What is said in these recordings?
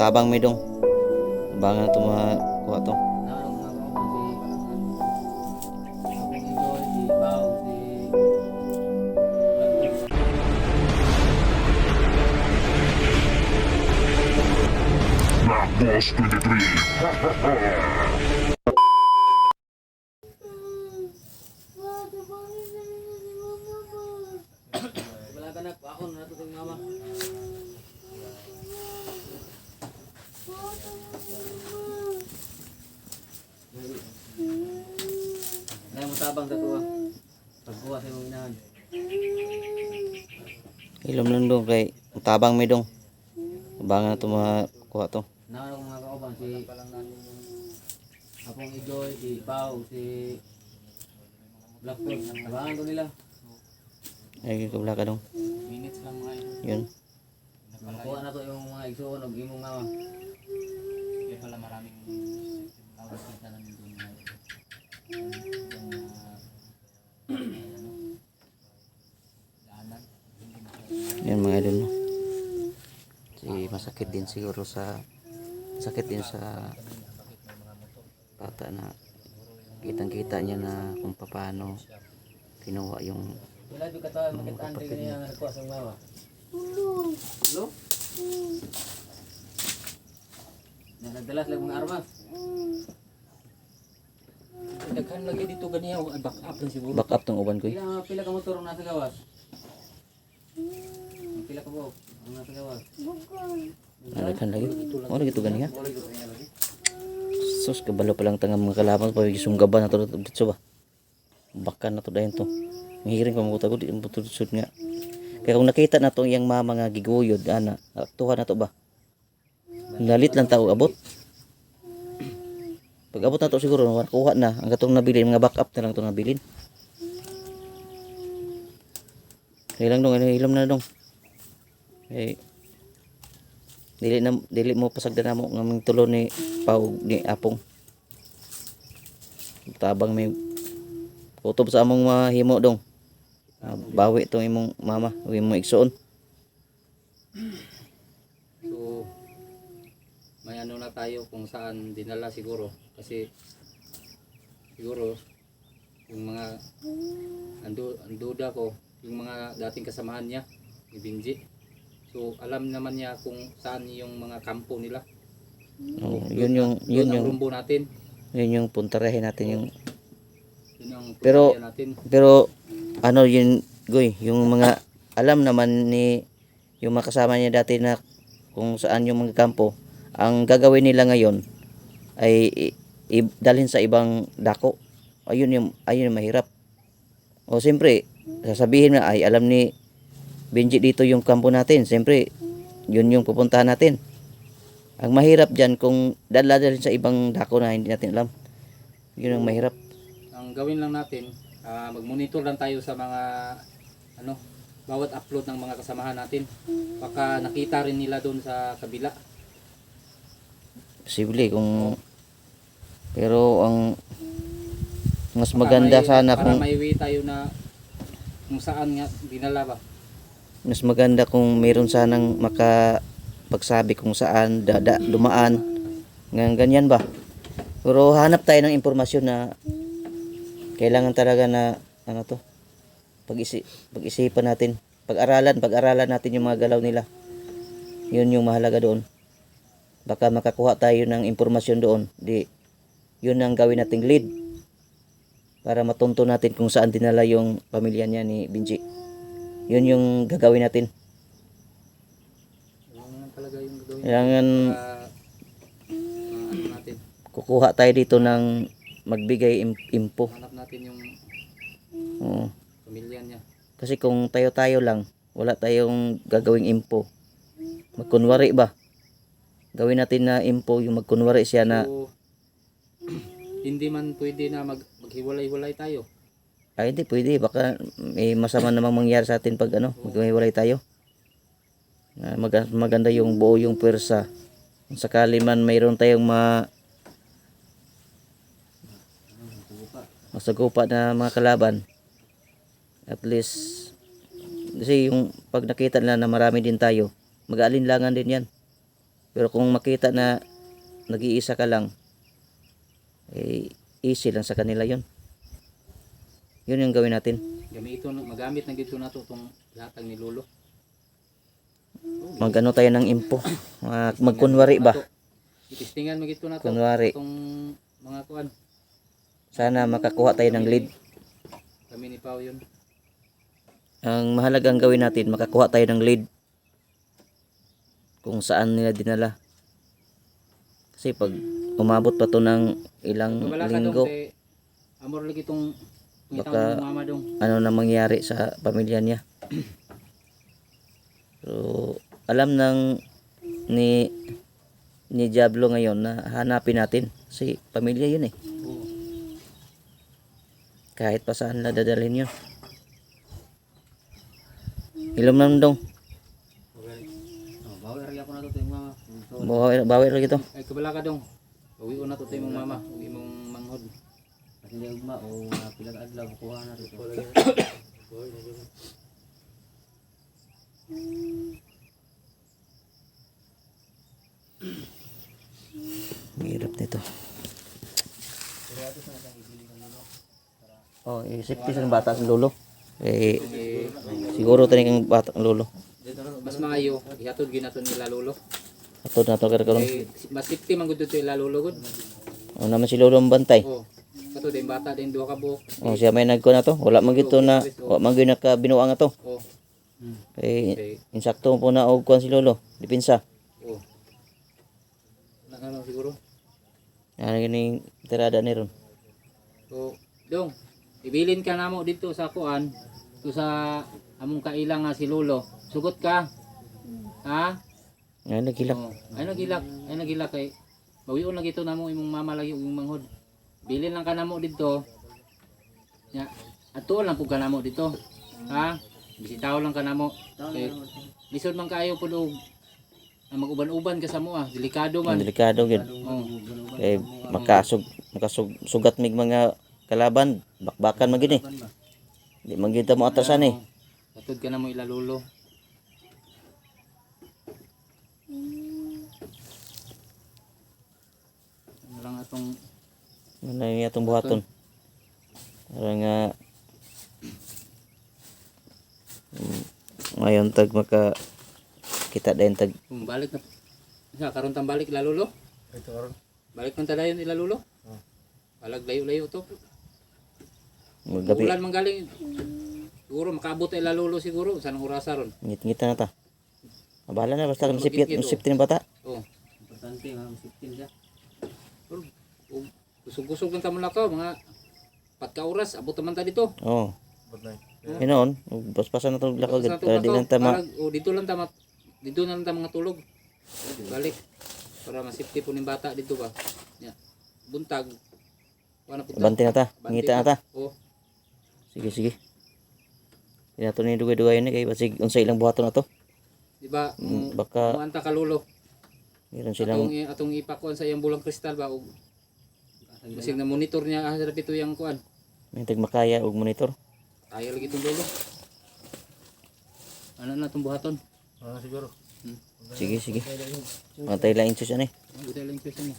Tabang mi dong. Abangan to mga kuha to. Boss 23. Mo tabang sa tuwa. Pagkuha sa imong inahan. Ilom lang dong kay tabang may dong. Abangan na ito mga kuha to. Narong mga kauban si Abong Igoy, si Pao, si Blackpink. Tabangan ko nila. Ay, kabla ka dong. Minutes lang mga yun. Yun. Makuha na to yung mga igsuon o imong mama. Kaya pala maraming tawag kita namin doon na Yan mga idol no. Si masakit din siguro sa sakit din sa bata na kitang kita niya na kung paano kinuha yung Wala doon ka tayo makita ang tingin niya sa. Hello? Na nagdalas lang mga armas. Daghan lagi dito ganiya o back up lang siguro. back up tong uban ko. eh. Pila ka motor ang nasa gawas. Pila ka buhok ang nasa gawas. Nalaghan lagi. Wala ko niya lagi. Sus kabalo pa lang tangang mga kalaban pa sunggaban na to dito ba. Baka na to dayon to. Mahiring pa mo ko di mo to sud nga. Kaya kung nakita na to iyang mama nga giguyod ana, aktuhan na to ba. Nalit lang tao abot. Pag abot na to siguro kuha na ang katong nabilin mga backup na lang to nabilin. Kaya lang dong, ano, ilom na dong. Eh, dili na dili mo pasagdan na mo nga mga tulo ni Pau ni Apong. Tabang may kutob sa among mahimo dong. Ah, bawi tong imong mama, o imong igsoon. So may ano na tayo kung saan dinala siguro kasi siguro yung mga ando anduda ko yung mga dating kasamahan niya ni Binji so alam naman niya kung saan yung mga kampo nila. Oh, yun yung yun yung rumbo natin. yun yung puntarehin natin yung yun ang Pero- natin. pero ano yun goy yung mga alam naman ni yung mga kasama niya dati na kung saan yung mga kampo ang gagawin nila ngayon ay i- i- dalhin sa ibang dako. Ayun yung ayun yung mahirap. O siyempre sasabihin na ay alam ni Benji dito yung kampo natin. Siyempre yun yung pupuntahan natin. Ang mahirap dyan kung dala sa ibang dako na hindi natin alam. Yun ang mahirap. Ang gawin lang natin ah, mag-monitor lang tayo sa mga ano bawat upload ng mga kasamahan natin. Baka nakita rin nila doon sa kabila. Posible kung pero ang mas maganda Para may- sana para kung may way tayo na kung saan nga dinala ba mas maganda kung meron sanang maka pagsabi kung saan dada dumaan. Ng ganyan ba? Pero hanap tayo ng impormasyon na kailangan talaga na ano to pag-isi pag-isipan natin. Pag-aralan pag-aralan natin yung mga galaw nila. Yun yung mahalaga doon. Baka makakuha tayo ng impormasyon doon. Di yun ang gawin nating lead. Para matunto natin kung saan dinala yung pamilya niya ni Benji yun yung gagawin natin. Lang talaga yung gagawin. Ah, ano natin. kukuha tayo dito ng magbigay info hanap natin yung Oo. pamilya niya. Kasi kung tayo-tayo lang wala tayong gagawing info magkunwari ba? Gawin natin na info yung magkunwari siya na so hindi man pwede na mag maghiwalay-hiwalay tayo ay hindi pwede. Baka may masama namang mangyari sa atin pag ano maghiwalay tayo. Na mag- maganda yung buo yung pwersa. Sakali man mayroon tayong ma masagupa na mga kalaban at least kasi yung pag nakita nila na marami din tayo mag-aalinlangan din yan. Pero kung makita na nag-iisa ka lang, eh, easy lang sa kanila yon Yun yung gawin natin. Gamito, magamit na gito na to itong hatag ni Lolo. Magano tayo ng impo. Mag- magkunwari ba? Itistingan mo gito na to. Kunwari. Itong mga kuan. Sana makakuha tayo ng lead. Kami ni Pao yun. Ang mahalagang gawin natin, makakuha tayo ng lead kung saan nila dinala. Kasi pag umabot pa to ng ilang linggo, kay Amor lagi itong Baka- ano na mangyari sa pamilya niya. So, alam ng ni ni Diablo ngayon na hanapin natin si pamilya yun eh. Kahit pa saan na dadalhin yun. Ilom na dong. Oh, bawi. So, Bawi, bawi lagi to. ay kabala ka dong. Uwi na to ito yung mama. Uwi mong manghod. Kasi ugma o mga pilang adlaw kuha na rito. Hirap nito. Oh, isipti sa bata sa lolo. Eh, siguro tani kang bata ang lolo. Mas maayo. Ihatod ginato nila lolo. Ato na to karon. Eh, mas safety man gud ito ila lolo gud. Oh, naman si lolo ang bantay. Oh. Kato din bata din duha ka buhok. Oh, siya may nagko na to. Wala man gito na, wala man gyud nakabinuang ato. Oh. Eh, Okay. insakto po na og kuan si lolo. Dipinsa. Oh. Nakano siguro. Ano gining tirada ni ron. So, dong, ibilin ka namo dito sa kuan, to sa among kailang nga si Lolo. Sugot ka. Ha? Nga nagilak. Oh, ay nagilak, ay nagilak kay Bawion lang ito namo imong mama lagi imong manghod. Bilin lang ka namo dito. Ya, ato lang pug ka namo dito. Ha? Bisitaw lang ka namo. Kay lisod man kayo pud og na mag-uban-uban ka sa mo ah, delikado man. delikado gyud. Oh. Eh, makasug makasug sugat mig mga kalaban, bakbakan man gyud eh. Di man ta mo atrasan eh. Katod ka na mo ilalulo. Ano lang atong Ano yung atong buhaton. Para nga mm, ngayon tag maka kita din tag kung balik na sa karon tang balik ilalulo. Ito karon. Balik man tadayon ilalulo. Balag layo-layo to. gabi Ulan man galing. Siguro makaabot ilalulo siguro sa nang orasa ron. ngit-ngit na ta. Abala na basta kung sipit, kung sipit ng bata. Oh. Importante mga safety siya. Kusog-kusog lang tamo lakaw mga pat ka oras abot man ta dito. Oh. Inoon, baspasan na itong lakaw. Para di lang tama. Parang, oh, dito lang tama dito na lang ta mga tulog. Balik para ma-safety po ning bata dito ba. Ya. Buntag. Wala po. Banti na ta. Ngita na ta. Oh, Sige, sige. Pinato ni dugay-dugay ni kay basig unsa ilang buhaton na to. di ba? Mm, Mm, Baka Muanta ka lulo. meron Atong silang i- atong ipakuan sa iyang bulang kristal ba og Basig na monitor niya ah, sa pito yang kuan. may tagmakaya og monitor. Ayaw lagi itong lulo. Ano na itong buhaton? Ah, siguro. Sige, sige. Matay lang inches ani. Buti lang yung niya.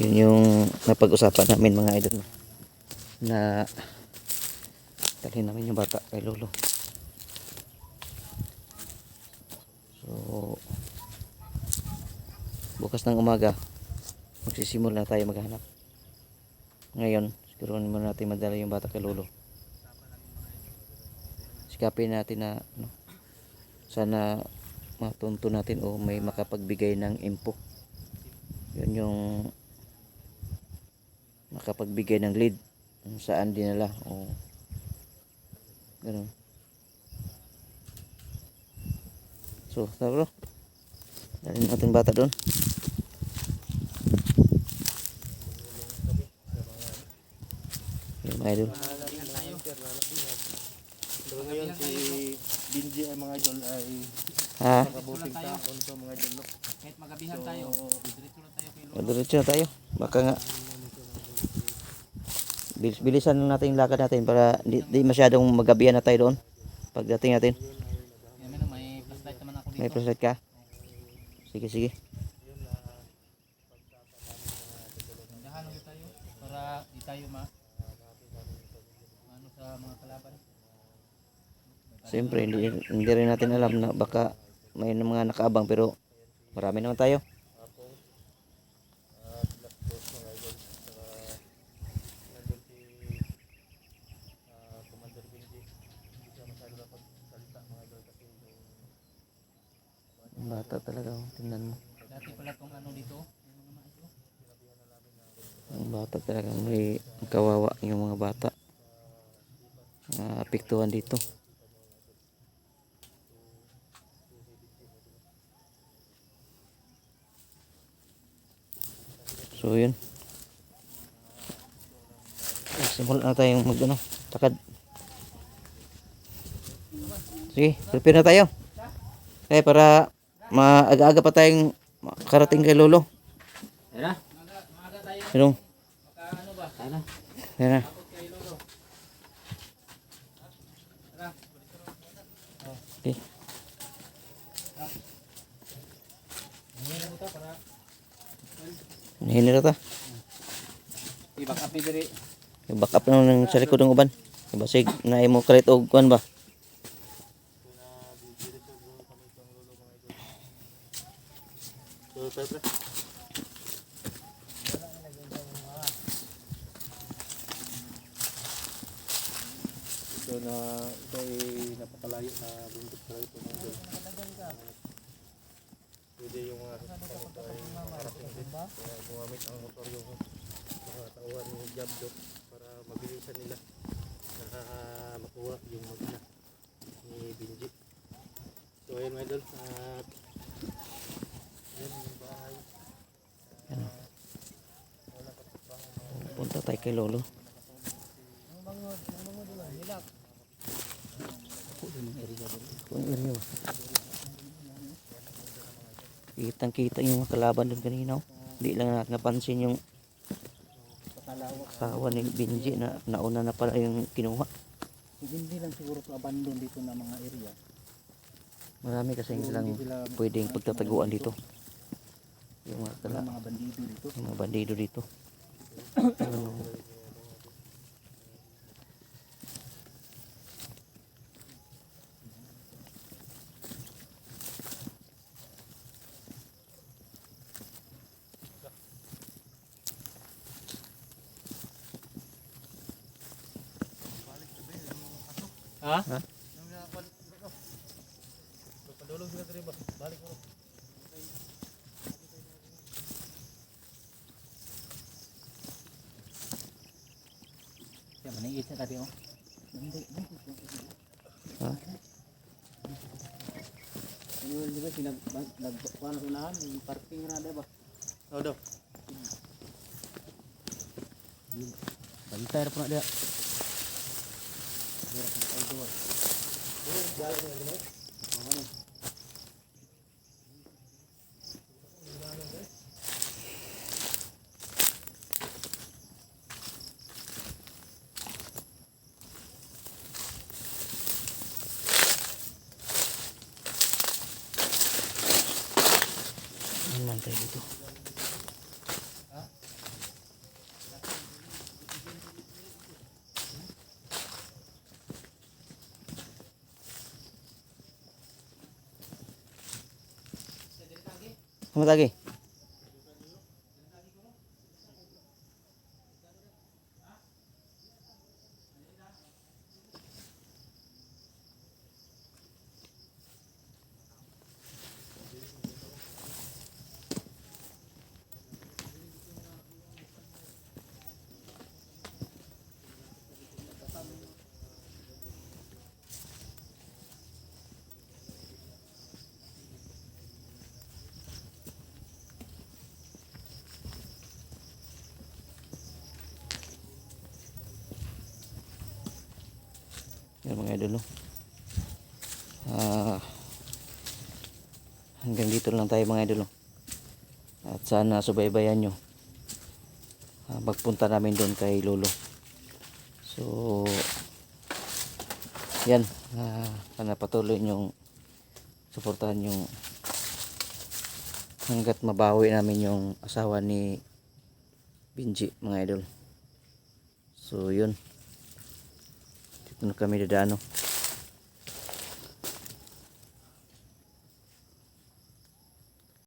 Yun yung napag-usapan namin mga idol na dalhin namin yung bata kay lolo. So bukas ng umaga magsisimula tayo maghanap. Ngayon, siguro muna natin madala yung bata kay lolo. Sikapin natin na ano, sana matunto natin o may makapagbigay ng info. Yun yung makapagbigay ng lead saan dinala o ganun so tara bro dalhin natin bata doon yun mga idol So ngayon si Binji ay mga idol ay Ha? Makabuting taon to mga idol. Kahit magabihan tayo, diretso lang tayo diretso na tayo. Baka nga. Bilis, bilisan lang natin yung lakad natin para di, di masyadong magabihan na tayo doon. Pagdating natin. May flashlight naman ako dito. May flashlight ka? Sige, sige. Dahan lang tayo para di tayo ma ano sa mga kalaban. Siyempre, hindi, hindi rin natin alam na baka may mga nakaabang pero marami naman tayo. Bata talaga, oh. tingnan mo. Dati pala tong ano dito, yung mga ito. Bata talaga, may kawawa yung mga bata. Naapektuhan dito. So yun. Ay, Simula na tayong mag ano, takad. Sige, prepare na tayo. Eh, para maaga-aga pa tayong makarating kay Lolo. Ayun na. Maaga tayo. Pero, Maka kay Lolo. Okay. Ngayon mo ta i-back up ni diri. Back up na ng sa likod ng uban. Basig na imo kalit og kuan ba? So na ito ay napakalayo na bundok talaga ito mga idol. Pwede yung mga sasakyan ito ay makarating din. Kaya gumamit ang motor yung mga tauhan ni Jabdo para mabilisan nila na makuha yung magna ni Binji. So ayun mga idol. At yun yung bahay. Punta tayo kay Lolo. Kung area? Kitang kita yung mga kalaban doon kanina. oh. Hindi lang natin napansin yung asawa ni Benji na nauna na pala yung kinuha. Hindi lang siguro to abandon dito na mga area. Marami kasi silang pwedeng pagtataguan dito. Yung mga, kala, Mga bandido dito. yung mga bandido dito. Ano, Ha? Padulog sila dito ba? Balik mo. Kaya maniit na tadi oh. Hindi, Ha? Ano di ba sinag nag kuan unahan yung parking na ba? Oh, daw. Bantay ra po na dia. Ano man tayo dito? Kamu lagi? Yan mga idol no. Ah, hanggang dito lang tayo mga idol oh. at sana subaybayan nyo. Ah, magpunta namin doon kay lolo. So yan. Uh, sana patuloy nyong suportahan yung hanggat mabawi namin yung asawa ni Benji mga idol. So yun dito na kami dadano